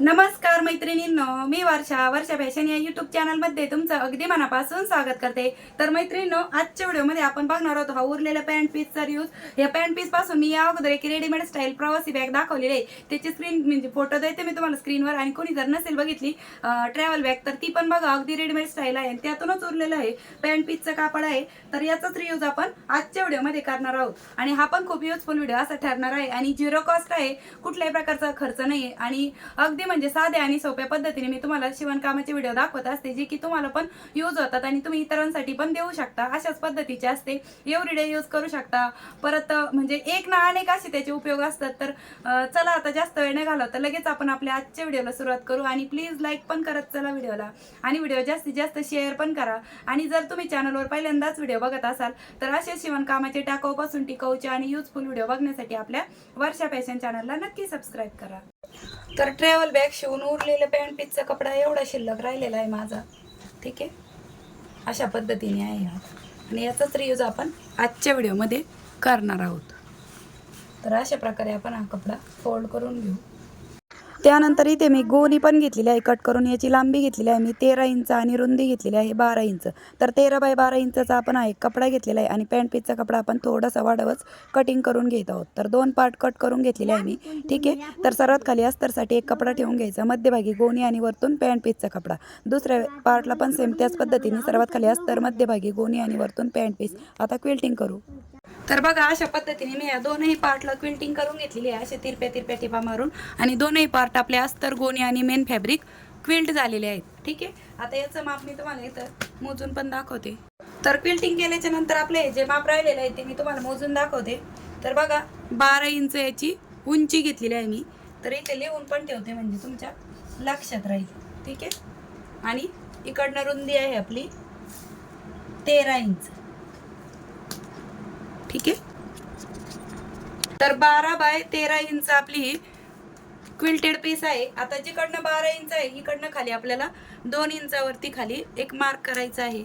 नमस्कार मैत्रिणींनो मी वर्षा. वर्षा फॅशन या युट्यूब चॅनलमध्ये तुमचं अगदी मनापासून स्वागत करते. तर मैत्रिणींनो आजच्या व्हिडिओमध्ये आपण बघणार आहोत हा उरलेला पॅन्ट पीसचा रियूज या पॅन्ट पीसपासून मी या अगोदर एक रेडीमेड स्टाईल प्रवासी बॅग दाखवलेली आहे. त्याची स्क्रीन म्हणजे फोटो देते मी तुम्हाला स्क्रीनवर आणि कोणी जर नसेल बघितली ट्रॅव्हल बॅग तर ती पण बघा अगदी रेडीमेड स्टाईल आहे आणि त्यातूनच उरलेलं आहे पॅन्ट पीसचं कापड आहे. तर याचाच रियूज आपण आजच्या व्हिडिओमध्ये करणार आहोत. आणि हा पण खूप युजफुल व्हिडिओ असा ठरणार आहे. आणि झिरो कॉस्ट आहे. कुठल्याही प्रकारचा खर्च नाही आहे आणि अगदी म्हणजे साध्या आणि सोप्या पद्धतीने मी तुम्हाला शिवणकामाचे व्हिडिओ दाखवत असते जे की तुम्हाला पण यूज होतात आणि तुम्ही इतरांसाठी पण देऊ शकता. अशाच पद्धतीचे असते. एवरीडे यूज करू शकता. परत म्हणजे एक ना अनेक असे त्याचे उपयोग असतात. तर चला आता जास्त वेळ नाही घालवता लगेच आपण आपल्या आजच्या व्हिडिओला सुरुवात करू आणि प्लीज लाईक पण करत चला व्हिडिओला आणि व्हिडिओ जास्तीत जास्त शेअर पण करा. आणि जर तुम्ही चॅनलवर पहिल्यांदाच व्हिडिओ बघत असाल तर असे शिवणकामाचे टाकाऊपासून टिकाऊचे आणि युजफुल व्हिडिओ बघण्यासाठी आपल्या वर्षा फॅशन चॅनलला नक्की सबस्क्राईब करा. तर ट्रॅव्हल बॅग शिवून उरलेलं पॅन्ट पीसचा कपडा एवढा शिल्लक राहिलेला आहे माझा. ठीक आहे? अशा पद्धतीने आहे हा. आणि याचाच रियूज आपण आजच्या व्हिडिओमध्ये करणार आहोत. तर अशा प्रकारे आपण हा कपडा फोल्ड करून घेऊ. त्यानंतर इथे मी गोणी पण घेतलेली आहे. कट करून याची लांबी घेतलेली आहे. मी तेरा इंच आणि रुंदी घेतलेली आहे. बारा इंच. तर तेरा बाय बारा इंचचा आपण आहे कपडा घेतलेला आहे आणि पॅन्ट पीसचा कपडा आपण थोडासा वाढवच कटिंग करून घेत आहोत. तर दोन पार्ट कट करून घेतलेले आहे मी. ठीक आहे? तर सर्वात खाली अस्तरसाठी एक कपडा ठेवून घ्यायचा. मध्यभागी गोणी आणि वरतून पॅन्ट पीसचा कपडा. दुसऱ्या पार्टला पण सेम त्याच पद्धतीने सर्वात खाली अस्तर मध्यभागी गोणी आणि वरतून पॅन्ट पीस. आता क्विल्टिंग करू. तर बघा अशा पद्धतीने मी या दोनही पार्टला क्विंटिंग करून घेतलेली आहे. असे तिरप्या तिरप्या टिपा मारून. आणि दोनही पार्ट आपले अस्तर गोणी आणि मेन फॅब्रिक क्विल्ट झालेले आहेत. ठीक आहे? आता याचं माप मी तुम्हाला इथं मोजून पण दाखवते. तर क्विल्टिंग केल्याच्यानंतर आपले जे माप राहिलेलं आहे ते मी तुम्हाला मोजून दाखवते. तर बघा बारा इंच याची उंची घेतलेली आहे मी. तर इथे लिहून पण ठेवते म्हणजे तुमच्या लक्षात राहील. ठीक आहे? आणि इकडनं रुंदी आहे आपली तेरा इंच. ठीक आहे. तर बारा बाय तेरा इंच आपली क्विल्टेड पीस आहे. आता जिकडनं बारा इंच आहे इकडनं खाली आपल्याला दोन इंचावरती खाली एक मार्क करायचा आहे.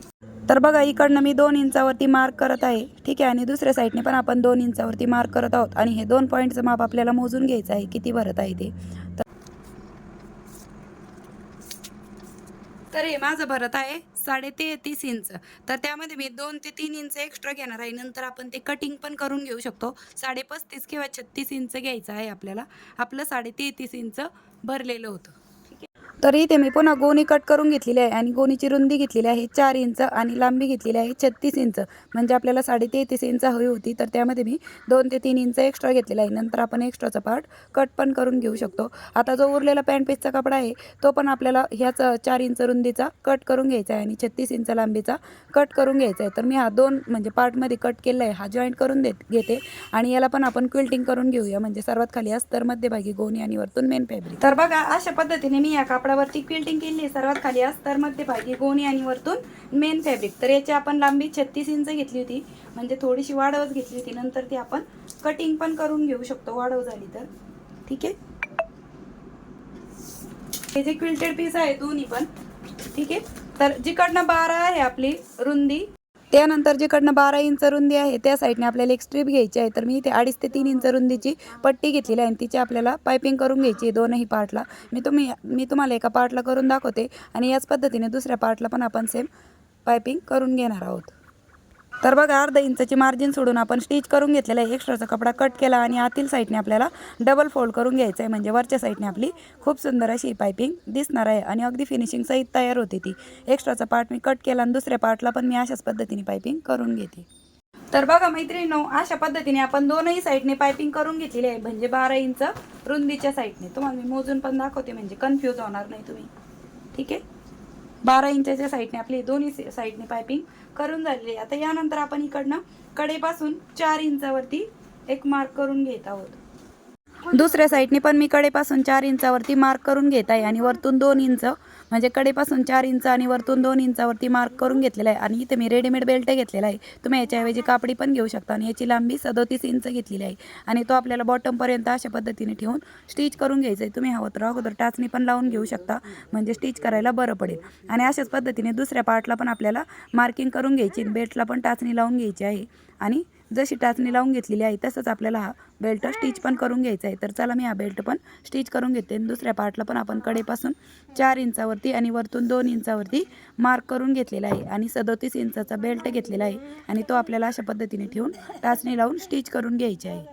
तर बघा इकडनं मी दोन इंचावरती मार्क करत आहे. ठीक आहे आणि दुसऱ्या साईडने पण आपण दोन इंचावरती मार्क करत आहोत. आणि हे दोन पॉईंटचं माप आपल्याला मोजून घ्यायचं आहे किती भरत आहे ते. तर तर हे माझं भरत आहे. साडे तेहतीस इंच. तर त्यामध्ये मी दोन ते तीन इंच एक्स्ट्रा घेणार आहे. नंतर आपण ते कटिंग पण करून घेऊ शकतो. साडे पस्तीस किंवा छत्तीस इंच घ्यायचं आहे आपल्याला. आपलं साडे तेहतीस इंच भरलेलं होतं. तर इथे मी पुन्हा गोणी कट करून घेतलेली आहे आणि गोणीची रुंदी घेतलेली आहे चार इंच आणि लांबी घेतलेली आहे छत्तीस इंच. म्हणजे आपल्याला साडे तेहतीस इंच हवी होती तर त्यामध्ये मी दोन ते तीन इंच एक्स्ट्रा घेतलेला आहे. नंतर आपण एक्स्ट्राचा पार्ट कट पण करून घेऊ शकतो. आता जो उरलेला पॅन्ट पीसचा कपडा आहे तो पण आपल्याला ह्याच चार इंच रुंदीचा कट करून घ्यायचा आहे आणि छत्तीस इंच लांबीचा कट करून घ्यायचा आहे. तर मी हा दोन म्हणजे पार्टमध्ये कट केला आहे हा जॉईंट करून देत घेते. आणि याला पण आपण क्विल्टिंग करून घेऊया. म्हणजे सर्वात खाली अस्तर मध्यभागी गोणी आणि वरतून मेन फॅब्रिक तर बघा अशा पद्धतीने मी या वरती क्विल्टिंग केली सर्वात खाली अस्तर मध्यभागी गोणी आणि वरतून मेन फॅब्रिक तर याची आपण लांबी छत्तीस इंच घेतली होती. म्हणजे थोडीशी वाढवच घेतली होती. नंतर ती आपण कटिंग पण करून घेऊ शकतो. वाढव झाली तर. ठीक आहे? हे जे क्विल्टेड पीस आहे दोन्ही पण. ठीक आहे? तर जिकडनं बारा आहे आपली रुंदी त्यानंतर जिकडनं बारा इंच रुंदी आहे त्या साईडने आपल्याला एक स्ट्रीप घ्यायची आहे. तर मी इथे अडीच ते तीन इंच रुंदीची पट्टी घेतलेली आहे आणि तिची आपल्याला पायपिंग करून घ्यायची आहे दोनही पार्टला. मी तुम्ही मी तुम्हाला एका पार्टला करून दाखवते आणि याच पद्धतीने दुसऱ्या पार्टला पण आपण सेम पायपिंग करून घेणार आहोत. तर बघा अर्धा इंचाची मार्जिन सोडून आपण स्टिच करून घेतलेला आहे. एक्स्ट्राचा कपडा कट केला आणि आतील साईडने आपल्याला डबल फोल्ड करून घ्यायचं आहे म्हणजे वरच्या साईडने आपली खूप सुंदर अशी पायपिंग दिसणार आहे आणि अगदी फिनिशिंग सहित तयार होते ती. एक्स्ट्राचा पार्ट मी कट केला आणि दुसऱ्या पार्टला पण मी अशाच पद्धतीने पायपिंग करून घेते. तर बघा मैत्रिणीनो अशा पद्धतीने आपण दोनही साईडने पायपिंग करून घेतलेली आहे. म्हणजे बारा इंच रुंदीच्या साईडने तुम्हाला मी मोजून पण दाखवते म्हणजे कन्फ्यूज होणार नाही तुम्ही. ठीक आहे? बारा इंचाच्या साईडने आपली दोन्ही साईडने पायपिंग करून झालेली आहे. आता यानंतर आपण इकडनं कडेपासून चार इंचावरती एक मार्क करून घेत आहोत. दुसऱ्या साईडने पण मी कडेपासून चार इंचावरती मार्क करून घेत आहे आणि वरतून दोन इंच म्हणजे कडेपासून चार इंच आणि वरतून दोन इंचावरती मार्क करून घेतलेला आहे. आणि इथे मी रेडीमेड बेल्ट घेतलेला आहे. तुम्ही याच्याऐवजी कापडी पण घेऊ शकता. आणि याची लांबी सदोतीस इंच घेतलेली आहे. आणि तो आपल्याला बॉटमपर्यंत अशा पद्धतीने ठेवून स्टिच करून घ्यायचं आहे तुम्ही हवं तर अगोदर टाचणी पण लावून घेऊ शकता. म्हणजे स्टिच करायला बरं पडेल. आणि अशाच पद्धतीने दुसऱ्या पार्टला पण आपल्याला मार्किंग करून घ्यायची बेल्टला पण टाचणी लावून घ्यायची आहे. आणि जशी टाचणी लावून घेतलेली आहे तसंच आपल्याला हा बेल्ट स्टिच पण करून घ्यायचा आहे. तर चला मी हा बेल्ट पण स्टिच करून घेते. आणि दुसऱ्या पार्टला पण आपण कडेपासून चार इंचावरती आणि वरतून दोन इंचावरती मार्क करून घेतलेला आहे. आणि सदोतीस इंचाचा बेल्ट घेतलेला आहे. आणि तो आपल्याला अशा पद्धतीने ठेवून टाचणी लावून स्टिच करून घ्यायची आहे.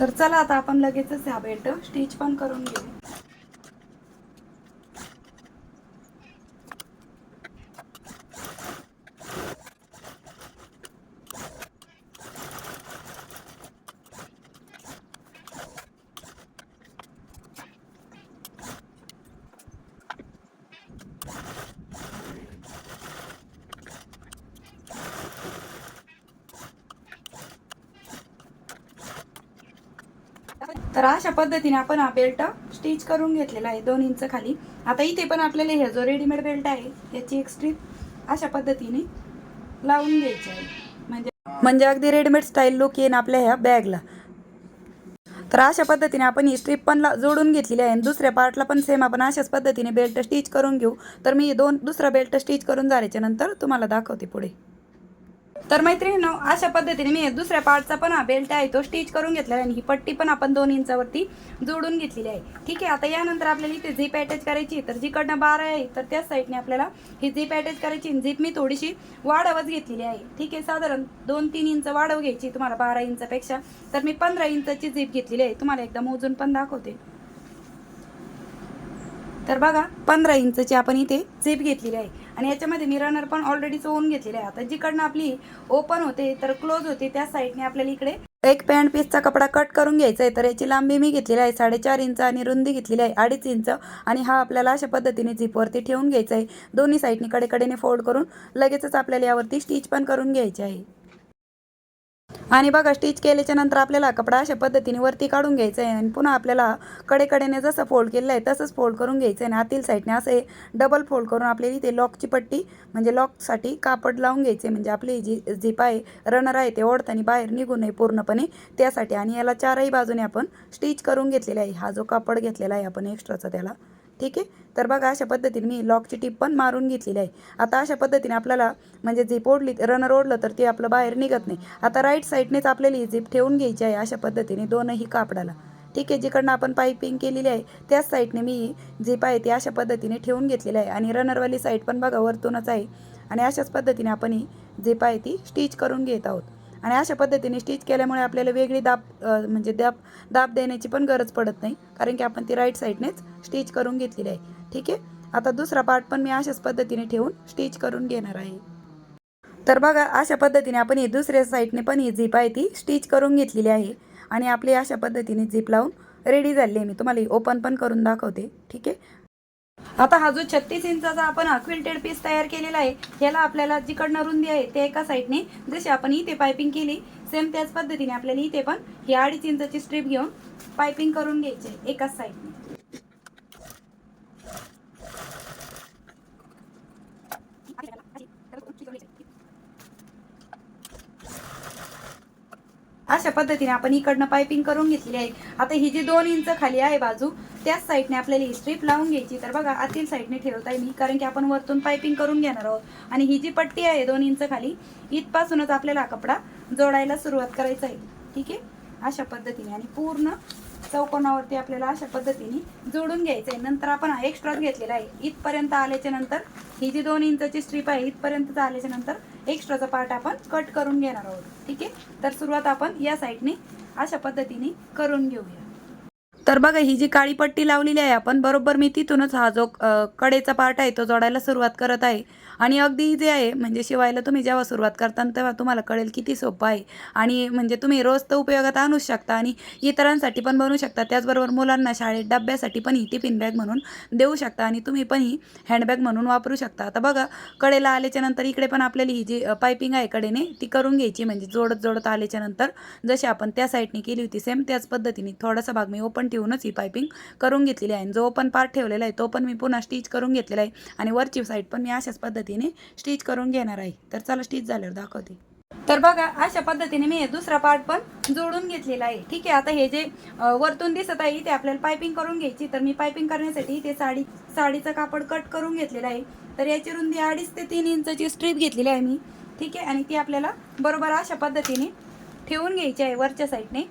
तर चला आता आपण लगेचच हा बेल्ट स्टिच पण करून घेऊ. तर अशा पद्धतीने आपण हा बेल्ट स्टिच करून घेतलेला आहे दोन इंच खाली. आता इथे पण आपल्याला हे जो रेडीमेड बेल्ट आहे याची एक स्ट्रीप अशा पद्धतीने लावून घ्यायची आहे. म्हणजे म्हणजे अगदी रेडीमेड स्टाईल लुक येईन आपल्या ह्या बॅगला तर अशा पद्धतीने आपण ही स्ट्रीप पण ला- जोडून घेतलेली आहे आणि दुसऱ्या पार्टला पण सेम आपण अशाच पद्धतीने बेल्ट स्टिच करून घेऊ. तर मी दोन दुसरा बेल्ट स्टिच करून झाल्याच्यानंतर तुम्हाला दाखवते पुढे. तर मैत्रिणींनो अशा पद्धतीने मी दुसऱ्या पार्टचा पण हा बेल्ट आहे तो स्टिच करून घेतलेला आहे आणि ही पट्टी पण आपण दोन इंचावरती जोडून घेतलेली आहे. ठीक आहे आता यानंतर आपल्याला इथे झीप अटॅच करायची आहे. तर जिकडनं बार आहे तर त्याच साईडने आपल्याला ही झीप अटॅच करायची झीप मी थोडीशी वाढवच घेतलेली आहे. ठीक आहे साधारण दोन तीन इंच वाढव घ्यायची तुम्हाला बारा इंचापेक्षा. तर मी पंधरा इंचाची झीप घेतलेली आहे. तुम्हाला एकदा मोजून पण दाखवते. तर बघा पंधरा इंचची आपण इथे झीप घेतलेली आहे. आणि याच्यामध्ये मी रनर पण ऑलरेडी चोवून घेतलेले आहे. आता जिकडनं आपली ओपन होते तर क्लोज होते त्या साईडने आपल्याला इकडे एक पॅन्ट पीसचा कपडा कट करून घ्यायचा आहे तर याची लांबी मी घेतलेली आहे साडेचार इंच आणि रुंदी घेतलेली आहे अडीच इंच. आणि हा आपल्याला अशा पद्धतीने झिपवरती ठेवून घ्यायचा आहे दोन्ही साईडनी कडेकडेने फोल्ड करून लगेचच आपल्याला यावरती स्टिच पण करून घ्यायची आहे. आणि बघा स्टिच केल्याच्यानंतर आपल्याला कपडा अशा पद्धतीने वरती काढून घ्यायचा आहे आणि पुन्हा आपल्याला कडेकडेने जसं फोल्ड केलेलं आहे तसंच फोल्ड करून घ्यायचं आहे आणि आतील साईडने असे डबल फोल्ड करून आपल्याला इथे लॉकची पट्टी म्हणजे लॉकसाठी कापड लावून घ्यायचे म्हणजे आपली जी झीप आहे रनर आहे ते ओढताना बाहेर निघू नये पूर्णपणे. त्यासाठी आणि याला चारही बाजूने आपण स्टिच करून घेतलेलं आहे. हा जो कापड घेतलेला आहे आपण एक्स्ट्राचा त्याला. ठीक आहे? तर बघा अशा पद्धतीने मी लॉकची टीप पण मारून घेतलेली आहे. आता अशा पद्धतीने आपल्याला म्हणजे झिप ओढली रनर ओढलं तर ते आपलं बाहेर निघत नाही. आता राईट साईडनेच आपल्याला ही झिप ठेवून घ्यायची आहे अशा पद्धतीने दोनही कापडाला. ठीक आहे? जिकडनं आपण पायपिंग केलेली आहे त्याच साईडने मी झिप आहे ती अशा पद्धतीने ठेवून घेतलेली आहे. आणि रनरवाली साईड पण बघा वरतूनच आहे. आणि अशाच पद्धतीने आपण ही झिप आहे ती स्टिच करून घेत आहोत. आणि अशा पद्धतीने स्टिच केल्यामुळे आपल्याला वेगळी दाब म्हणजे दाब दाब देण्याची पण गरज पडत नाही. कारण की आपण ती राईट साईडनेच स्टिच करून घेतलेली आहे. ठीक आहे? आता दुसरा पार्ट पण मी अशाच पद्धतीने ठेवून स्टिच करून घेणार आहे. तर बघा अशा पद्धतीने आपण ही दुसऱ्या साईडने पण ही झीप आहे ती स्टिच करून घेतलेली आहे. आणि आपली अशा पद्धतीने झीप लावून रेडी झाली आहे. मी तुम्हाला ओपन पण करून दाखवते. ठीक आहे? आता हा जो छत्तीस इंचाचा आपण हा क्विल्टेड पीस तयार केलेला आहे ह्याला आपल्याला जिकडनं रुंदी आहे ते एका साईडने जशी आपण इथे पायपिंग केली सेम त्याच पद्धतीने आपल्याला इथे पण ही अडीच इंचाची स्ट्रीप घेऊन पायपिंग करून घ्यायची आहे एकाच साईडने. अशा पद्धतीने आपण इकडनं पायपिंग करून घेतलेली आहे. आता ही जी दोन इंच खाली आहे बाजू त्याच साईडने आपल्याला ही स्ट्रीप लावून घ्यायची. तर बघा आतील साईडने ठेवत आहे मी कारण की आपण वरतून पायपिंग करून घेणार आहोत. आणि ही जी पट्टी आहे दोन इंच खाली इथपासूनच आपल्याला हा कपडा जोडायला सुरुवात करायचा आहे. ठीक आहे? अशा पद्धतीने. आणि पूर्ण चौकोनावरती आपल्याला अशा पद्धतीने जोडून घ्यायचं आहे. नंतर आपण हा एक्स्ट्राच घेतलेला आहे. इथपर्यंत आल्याच्यानंतर ही जी दोन इंचची स्ट्रीप आहे इथपर्यंत आल्याच्यानंतर एक्स्ट्राचा पार्ट आपण कट करून घेणार आहोत. ठीक आहे? तर सुरुवात आपण या साईडने अशा पद्धतीने करून घेऊया. तर बघा ही जी काळी पट्टी लावलेली आहे आपण बरोबर मी तिथूनच हा जो कडेचा पार्ट आहे तो जोडायला सुरुवात करत आहे. आणि अगदी जे आहे म्हणजे शिवायला तुम्ही जेव्हा सुरुवात करता तेव्हा तुम्हाला कळेल किती सोपं आहे. आणि म्हणजे तुम्ही रोज तर उपयोगात आणूच शकता आणि इतरांसाठी पण बनवू शकता. त्याचबरोबर मुलांना शाळेत डब्यासाठी पण ही टिफिन बॅग म्हणून देऊ शकता आणि तुम्ही पण ही हँडबॅग म्हणून वापरू शकता. आता बघा कडेला आल्याच्यानंतर इकडे पण आपल्याला ही जी पायपिंग आहे कडेने ती करून घ्यायची. म्हणजे जोडत जोडत आल्याच्यानंतर जशी आपण त्या साईडने केली होती सेम त्याच पद्धतीने. थोडासा भाग मी ओपन ठेवूनच ही पायपिंग करून घेतलेली आहे. आणि जो पण पार्ट ठेवलेला आहे तो पण मी पुन्हा स्टिच करून घेतलेला आहे. आणि वरची साईड पण मी अशाच पद्धतीने स्टिच करून घेणार आहे. तर चला स्टिच झाल्यावर दाखवते. तर बघा अशा पद्धतीने मी दुसरा पार्ट पण जोडून घेतलेला आहे. ठीक आहे आता हे जे वरतून दिसत आहे इथे आपल्याला पायपिंग करून घ्यायची. तर मी पायपिंग करण्यासाठी इथे साडी साडीचं कापड कट करून घेतलेलं आहे. तर याची रुंदी अडीच ते तीन इंचची स्ट्रीप घेतलेली आहे मी. ठीक आहे आणि ती आपल्याला बरोबर अशा पद्धतीने ठेवून घ्यायची आहे वरच्या साईडने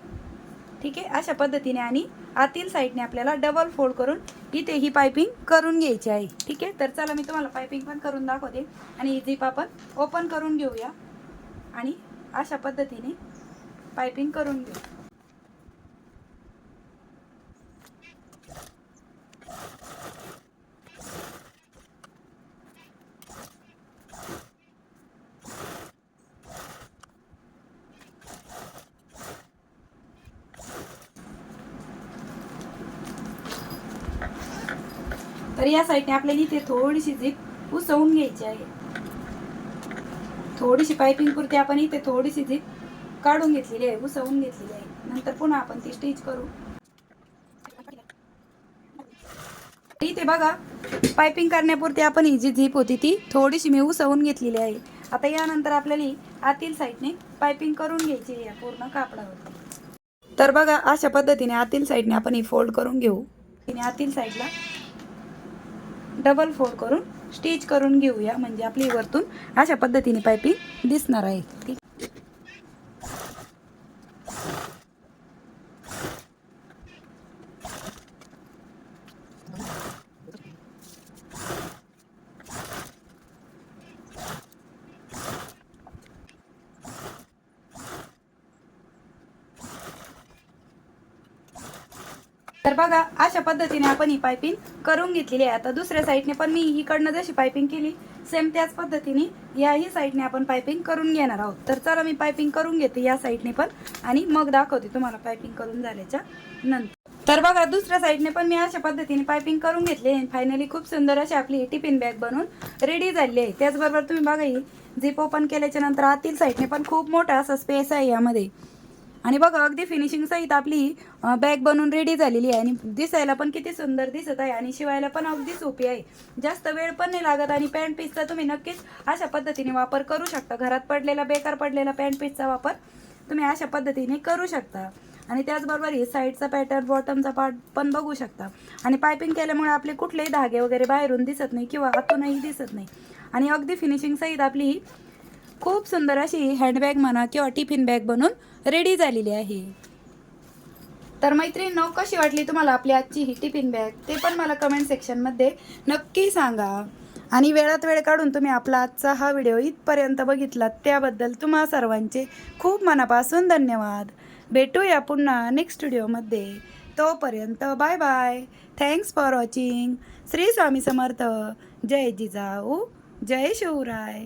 ठीक आहे अशा पद्धतीने आणि आतील साईडने आपल्याला डबल फोल्ड करून इथे ही पायपिंग करून घ्यायची आहे. ठीक आहे? तर चला मी तुम्हाला पायपिंग पण करून दाखवते. आणि ही आपण ओपन करून घेऊया. आणि अशा पद्धतीने पायपिंग करून घेऊ तर या साईडने आपल्याला इथे थोडीशी झीप उसवून घ्यायची आहे. थोडीशी पायपिंग पुरती आपण इथे थोडीशी झीप काढून घेतलेली आहे उसवून घेतलेली आहे. नंतर पुन्हा आपण ती स्टिच करू. इथे बघा पायपिंग करण्यापुरती आपण ही जी झीप होती ती थोडीशी मी उसवून घेतलेली आहे. आता यानंतर आपल्याला आतील साईडने पायपिंग करून घ्यायची आहे या पूर्ण कापडावरती. तर बघा अशा पद्धतीने आतील साईडने आपण ही फोल्ड करून घेऊ. आतील साईडला डबल फोर करून स्टिच करून घेऊया. म्हणजे आपली वरतून अशा पद्धतीने पायपिंग दिसणार आहे. ठीक तर बघा अशा पद्धतीने आपण ही पायपिंग करून घेतलेली आहे. आता दुसऱ्या साईडने पण मी इकडनं जशी पायपिंग केली सेम त्याच पद्धतीने याही साईडने आपण पायपिंग करून घेणार आहोत. तर चला मी पायपिंग करून घेते या साईडने पण आणि मग दाखवते तुम्हाला पायपिंग करून झाल्याच्यानंतर. तर बघा दुसऱ्या साईडने पण मी अशा पद्धतीने पायपिंग करून घेतली आणि फायनली खूप सुंदर अशी आपली टिफिन बॅग बनवून रेडी झाली आहे. त्याचबरोबर तुम्ही बघा ही झिप ओपन केल्याच्यानंतर आतील साईडने पण खूप मोठा असा स्पेस आहे यामध्ये. आणि बघा अगदी फिनिशिंग सहित आपली बॅग बनवून रेडी झालेली आहे. आणि दिसायला पण किती सुंदर दिसत आहे आणि शिवायला पण अगदी सोपी आहे. जास्त वेळ पण नाही लागत आणि पॅन्ट पीसचा तुम्ही नक्कीच अशा पद्धतीने वापर करू शकता. घरात पडलेला बेकार पडलेला पॅन्ट पीसचा वापर तुम्ही अशा पद्धतीने करू शकता. आणि त्याचबरोबर ही साईडचा पॅटर्न बॉटमचा पार्ट पण बघू शकता. आणि पायपिंग केल्यामुळे आपले कुठलेही धागे वगैरे बाहेरून दिसत नाही किंवा आतूनही दिसत नाही. आणि अगदी फिनिशिंग सहित आपली ही खूप सुंदर अशी हँडबॅग म्हणा किंवा टिफिन बॅग बनून रेडी झालेली आहे. तर मैत्रिणींनो कशी वाटली तुम्हाला आपली आजची ही टिफिन बॅग ते पण मला कमेंट सेक्शनमध्ये नक्की सांगा. आणि वेळात वेळ काढून तुम्ही आपला आजचा हा व्हिडिओ इथपर्यंत बघितलात त्याबद्दल तुम्हा सर्वांचे खूप मनापासून धन्यवाद. भेटूया पुन्हा नेक्स्ट व्हिडिओमध्ये तोपर्यंत bye bye thanks for watching Shri Swami Samarth. जय जिजाऊ. जय शिवराय.